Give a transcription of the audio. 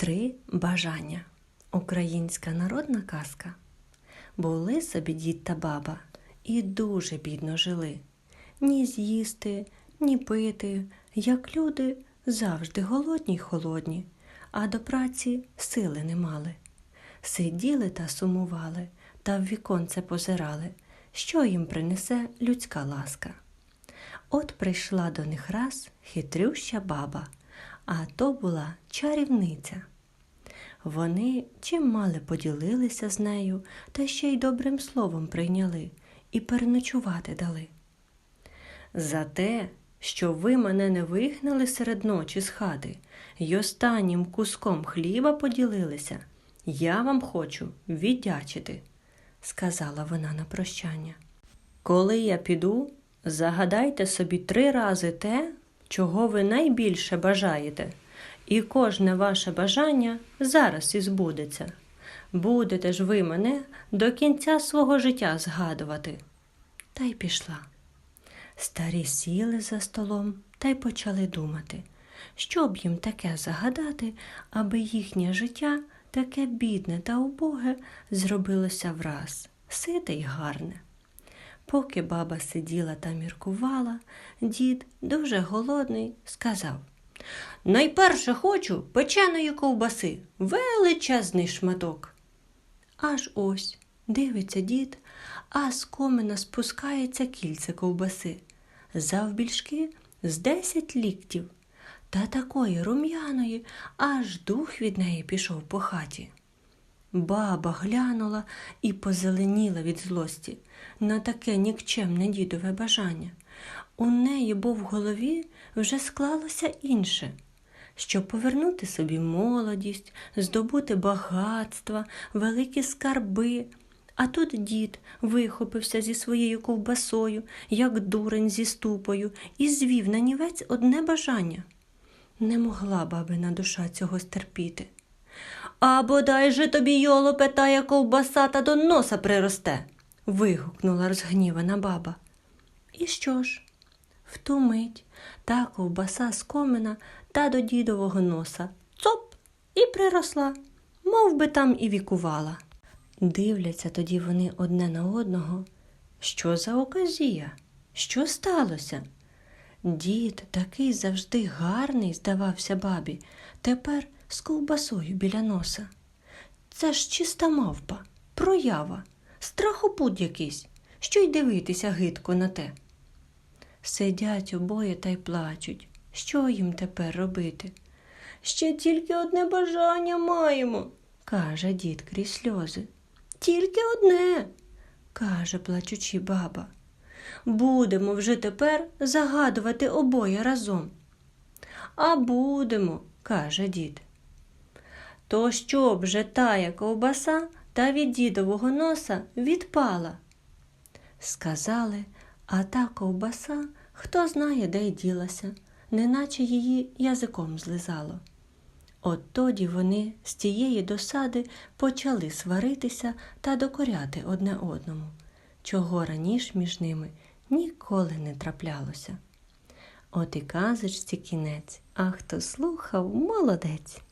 Три бажання. Українська народна казка. Були собі дід та баба і дуже бідно жили. Ні з'їсти, ні пити, як люди завжди голодні й холодні, а до праці сили не мали. Сиділи та сумували, та в віконце позирали, що їм принесе людська ласка. От прийшла до них раз хитрюща баба, а то була чарівниця. Вони чим мали поділилися з нею, та ще й добрим словом прийняли і переночувати дали. За те, що ви мене не вигнали серед ночі з хати й останнім куском хліба поділилися, я вам хочу віддячити, сказала вона на прощання. Коли я піду, загадайте собі три рази те, чого ви найбільше бажаєте, і кожне ваше бажання зараз і збудеться. Будете ж ви мене до кінця свого життя згадувати. Та й пішла. Старі сіли за столом та й почали думати, що б їм таке загадати, аби їхнє життя, таке бідне та убоге, зробилося враз, сите й гарне. Поки баба сиділа та міркувала, дід, дуже голодний, сказав Найперше хочу печеної ковбаси, величезний шматок. Аж ось дивиться дід, а з комина спускається кільце ковбаси, завбільшки з десять ліктів, та такої рум'яної, аж дух від неї пішов по хаті. Баба глянула і позеленіла від злості на таке нікчемне дідове бажання. У неї, бо в голові вже склалося інше. Щоб повернути собі молодість, здобути багатства, великі скарби. А тут дід вихопився зі своєю ковбасою, як дурень зі ступою, і звів на нівець одне бажання. Не могла бабина душа цього стерпіти. А бодай же тобі йолопе тая ковбаса та до носа приросте. вигукнула розгнівана баба. І що ж? В ту мить та ковбаса з комина та до дідового носа цоп і приросла, мов би там і вікувала. Дивляться тоді вони одне на одного. Що за оказія? Що сталося? Дід такий завжди гарний, здавався бабі, тепер з ковбасою біля носа. Це ж чиста мавпа, проява, страхопут якийсь, що й дивитися гидко на те. Сидять обоє та й плачуть. Що їм тепер робити? Ще тільки одне бажання маємо, каже дід крізь сльози. Тільки одне, каже плачучи баба. Будемо вже тепер загадувати обоє разом. А будемо, каже дід. То щоб же тая ковбаса та від дідового носа відпала. Сказали, а та ковбаса хто знає, де й ділася, неначе її язиком злизало. От тоді вони з тієї досади почали сваритися та докоряти одне одному, чого раніше між ними ніколи не траплялося. От і казочці кінець, а хто слухав, молодець.